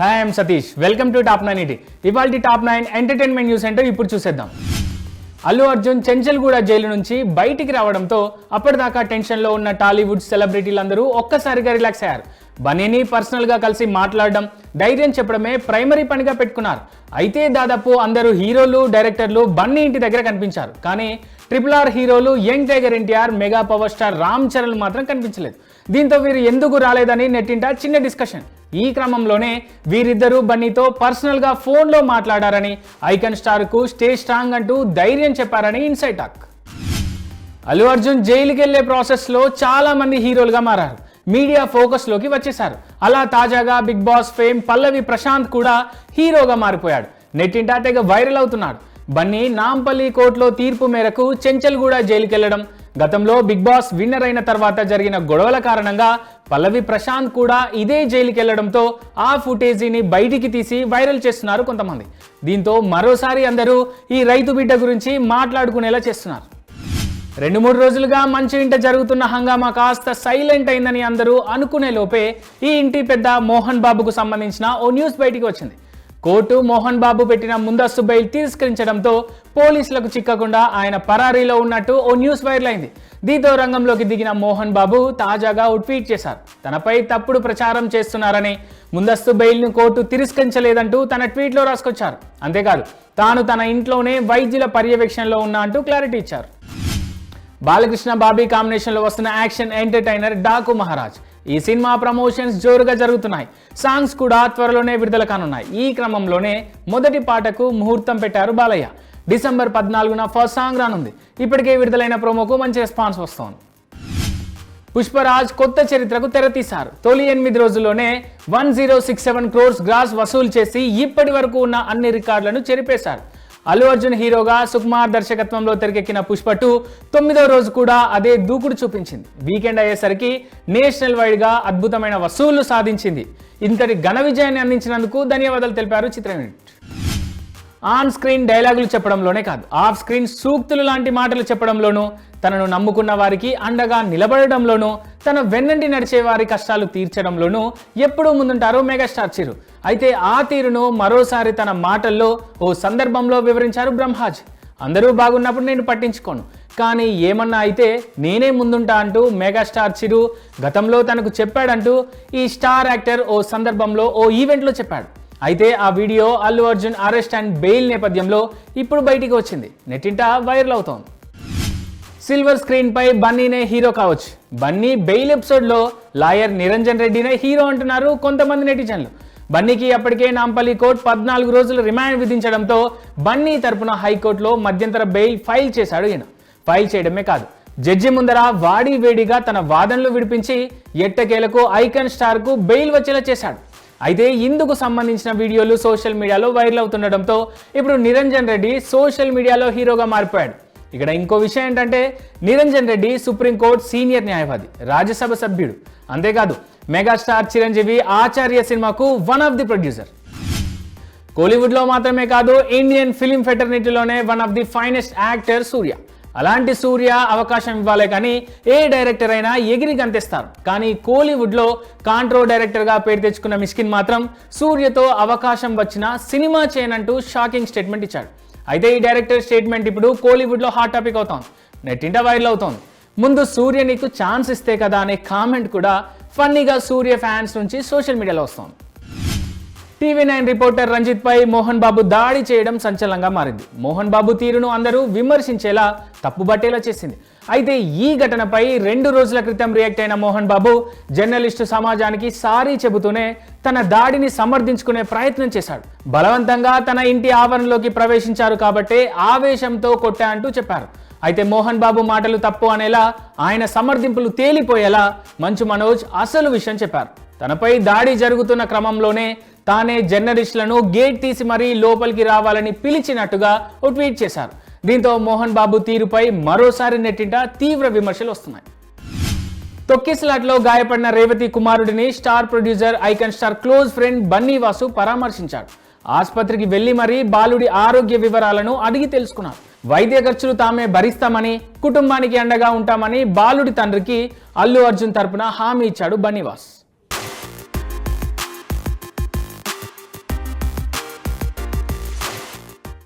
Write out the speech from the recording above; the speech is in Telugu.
Hi I'm Satish welcome to top nine ET ఇవాళ top nine entertainment news centre ఇప్పుడు చూసేద్దాం. అల్లు అర్జున్ చెంచల్గూడ జైలు నుంచి బయటికి రావడంతో అప్పటిదాకా టెన్షన్లో ఉన్న టాలీవుడ్ సెలబ్రిటీలందరూ ఒక్కసారిగా రిలాక్స్ అయ్యారు. బనీని పర్సనల్గా కలిసి మాట్లాడడం ధైర్యం చెప్పడమే ప్రైమరీ పనిగా పెట్టుకున్నారు. అయితే దాదాపు అందరూ హీరోలు డైరెక్టర్లు బన్నీ ఇంటి దగ్గర కనిపించారు. కానీ ట్రిపుల్ ఆర్ హీరోలు young tiger NTR mega power star Ram Charan మాత్రం కనిపించలేదు. దీంతో వీరు ఎందుకు రాలేదని నెట్టింట చిన్న డిస్కషన్. ఈ క్రమంలోనే వీరిద్దరూ బన్నీతో పర్సనల్గా ఫోన్లో మాట్లాడారని ఐకన్ స్టార్కు స్టే స్ట్రాంగ్ అంటూ ధైర్యం చెప్పారని ఇన్సైటాక్ అల్లు అర్జున్ జైలుకి వెళ్ళే ప్రాసెస్లో చాలా మంది హీరోలుగా మారారు. మీడియా ఫోకస్లోకి వచ్చేశారు. అలా తాజాగా Big Boss fame Pallavi Prashanth కూడా హీరోగా మారిపోయాడు. నెట్టింటా తెగ వైరల్ అవుతున్నాడు బన్నీ నాంపల్లి కోర్టులో తీర్పు మేరకు చెంచల్గూడ జైలుకి గతంలో బిగ్ బాస్ విన్నర్ అయిన తర్వాత జరిగిన గొడవల కారణంగా పల్లవి ప్రశాంత్ కూడా ఇదే జైలుకెళ్ళడంతో ఆ ఫుటేజీని బయటికి తీసి వైరల్ చేస్తున్నారు కొంతమంది. దీంతో మరోసారి అందరూ ఈ రైతు బిడ్డ గురించి మాట్లాడుకునేలా చేస్తున్నారు. రెండు మూడు రోజులుగా మంచి ఇంట జరుగుతున్న హంగామా కాస్త సైలెంట్ అయిందని అందరూ అనుకునే లోపే ఈ ఇంటి పెద్ద మోహన్ బాబుకు సంబంధించిన ఓ న్యూస్ బయటికి వచ్చింది. కోర్టు మోహన్ బాబు పెట్టిన ముందస్తు బెయిల్ తిరస్కరించడంతో పోలీసులకు చిక్కకుండా ఆయన పరారీలో ఉన్నట్టు ఓ న్యూస్ వైరల్ అయింది. దీంతో రంగంలోకి దిగిన మోహన్ బాబు తాజాగా ఓ ట్వీట్ చేశారు. తనపై తప్పుడు ప్రచారం చేస్తున్నారని ముందస్తు బెయిల్ను కోర్టు తిరస్కరించలేదంటూ తన ట్వీట్లో రాసుకొచ్చారు. అంతేకాదు తాను తన ఇంట్లోనే వైద్యుల పర్యవేక్షణలో ఉన్నా అంటూ క్లారిటీ ఇచ్చారు. బాలకృష్ణ బాబీ కాంబినేషన్లో వస్తున్న యాక్షన్ ఎంటర్టైనర్ డాకు మహారాజ్. ఈ సినిమా ప్రమోషన్స్ జోరుగా జరుగుతున్నాయి. సాంగ్స్ కూడా త్వరలోనే విడుదల కానున్నాయి. ఈ క్రమంలోనే మొదటి పాటకు ముహూర్తం పెట్టారు బాలయ్య. డిసెంబర్ పద్నాలుగున ఫస్ట్ సాంగ్ రానుంది. ఇప్పటికే విడుదలైన ప్రోమోకు మంచి రెస్పాన్స్ వస్తోంది. పుష్పరాజ్ కొత్త చరిత్రకు తెరతీశారు తొలి ఎనిమిది రోజుల్లోనే one zero six seven crores gross వసూలు చేసి ఇప్పటి వరకు ఉన్న అన్ని రికార్డులను చెరిపేశారు. అల్లు అర్జున్ హీరోగా సుకుమార్ దర్శకత్వంలో తెరకెక్కిన పుష్ప టూ తొమ్మిదో రోజు కూడా అదే దూకుడు చూపించింది. వీకెండ్ అయ్యేసరికి నేషనల్ వైడ్గా అద్భుతమైన వసూళ్ళు సాధించింది. ఇంతటి ఘన విజయాన్ని అందించినందుకు ధన్యవాదాలు తెలిపారు చిత్ర యూనిట్. ఆన్ స్క్రీన్ డైలాగులు చెప్పడంలోనే కాదు ఆఫ్ స్క్రీన్ సూక్తులు లాంటి మాటలు చెప్పడంలోనూ తనను నమ్ముకున్న వారికి అండగా నిలబడడంలోనూ తన వెన్నంటి నడిచే వారి కష్టాలు తీర్చడంలోనూ ఎప్పుడూ ముందుంటారు మెగాస్టార్ చిరు. అయితే ఆ తీరును మరోసారి తన మాటల్లో ఓ సందర్భంలో వివరించారు బ్రహ్మాజ్. అందరూ బాగున్నప్పుడు నేను పట్టించుకోను. కానీ ఏమన్నా అయితే నేనే ముందుంటా అంటూ మెగాస్టార్ చిరు గతంలో తనకు చెప్పాడంటూ ఈ స్టార్ యాక్టర్ ఓ సందర్భంలో ఓ ఈవెంట్లో చెప్పాడు. అయితే ఆ video Allu Arjun arrest and bail నేపథ్యంలో ఇప్పుడు బయటికి వచ్చింది. నెట్టింట వైరల్ అవుతోంది. సిల్వర్ స్క్రీన్ పై బన్నీనే హీరో కావచ్చు. బన్నీ బెయిల్ ఎపిసోడ్లో లాయర్ నిరంజన్ రెడ్డినే హీరో అంటున్నారు కొంతమంది నెటిజన్లు. బన్నీకి అప్పటికే నాంపల్లి కోర్టు పద్నాలుగు రోజులు రిమాండ్ విధించడంతో బన్నీ తరపున హైకోర్టులో మధ్యంతర బెయిల్ ఫైల్ చేశాడు ఈయన. ఫైల్ చేయడమే కాదు. జడ్జి ముందర వాడి వేడిగా తన వాదనలు విడిపించి ఎట్టకేలకు ఐకన్ స్టార్కు బెయిల్ వచ్చేలా చేశాడు. అయితే ఇందుకు సంబంధించిన వీడియోలు సోషల్ మీడియాలో వైరల్ అవుతుండడంతో ఇప్పుడు నిరంజన్ రెడ్డి సోషల్ మీడియాలో హీరోగా మారిపోయాడు. ఇక్కడ ఇంకో విషయం ఏంటంటే నిరంజన్ రెడ్డి సుప్రీంకోర్టు సీనియర్ న్యాయవాది రాజ్యసభ సభ్యుడు. అంతేకాదు మెగాస్టార్ చిరంజీవి ఆచార్య సినిమాకు వన్ ఆఫ్ ది ప్రొడ్యూసర్ కోలీవుడ్లో మాత్రమే కాదు Indian film ఫెటర్నిటీలోనే one of the finest actor Suriya. అలాంటి సూర్య అవకాశం ఇవ్వాలి కానీ ఏ డైరెక్టర్ అయినా ఎగిరి గంతేస్తారు. కానీ కోలీవుడ్లో కాంట్రో డైరెక్టర్గా పేరు తెచ్చుకున్న మిస్కిన్ మాత్రం సూర్యతో అవకాశం వచ్చిన సినిమా చేయనంటూ షాకింగ్ స్టేట్మెంట్ ఇచ్చాడు. అయితే ఈ డైరెక్టర్ స్టేట్మెంట్ ఇప్పుడు కోలీవుడ్లో హాట్ టాపిక్ అవుతోంది. నెట్టింట వైరల్ అవుతోంది. ముందు సూర్య నీకు ఛాన్స్ ఇస్తే కదా అనే కామెంట్ కూడా ఫన్నీగా సూర్య ఫ్యాన్స్ నుంచి సోషల్ మీడియాలో వస్తుంది. టీవీ నైన్ రిపోర్టర్ రంజిత్ పై మోహన్ బాబు దాడి చేయడం సంచలనంగా మారింది. మోహన్ బాబు తీరును అందరూ విమర్శించేలా తప్పుబట్టేలా చేసింది. అయితే ఈ ఘటనపై రెండు రోజుల క్రితం రియాక్ట్ అయిన మోహన్ బాబు జర్నలిస్టు సమాజానికి సారీ చెబుతూనే తన దాడిని సమర్థించుకునే ప్రయత్నం చేశాడు. బలవంతంగా తన ఇంటి ఆవరణలోకి ప్రవేశించారు కాబట్టే ఆవేశంతో కొట్టా అంటూ చెప్పారు. అయితే మోహన్ బాబు మాటలు తప్పు అనేలా ఆయన సమర్థింపులు తేలిపోయేలా మంచు మనోజ్ అసలు విషయం చెప్పారు. తనపై దాడి జరుగుతున్న క్రమంలోనే తానే జర్నలిస్టులను గేట్ తీసి మరీ లోపలికి రావాలని పిలిచినట్టుగా ఓ ట్వీట్ చేశారు. దీంతో మోహన్ బాబు తీరుపై మరోసారి నెట్టింట తీవ్ర విమర్శలు వస్తున్నాయి. తొక్కిసలాట్లో గాయపడిన రేవతి కుమారుడిని star producer icon star close friend Bunny Vasu పరామర్శించాడు ఆసుపత్రికి వెళ్ళి మరీ బాలుడి ఆరోగ్య వివరాలను అడిగి తెలుసుకున్నారు. వైద్య ఖర్చులు తామే భరిస్తామని కుటుంబానికి అండగా ఉంటామని బాలుడి తండ్రికి అల్లు అర్జున్ తరపున హామీ ఇచ్చాడు బన్నీవాస్.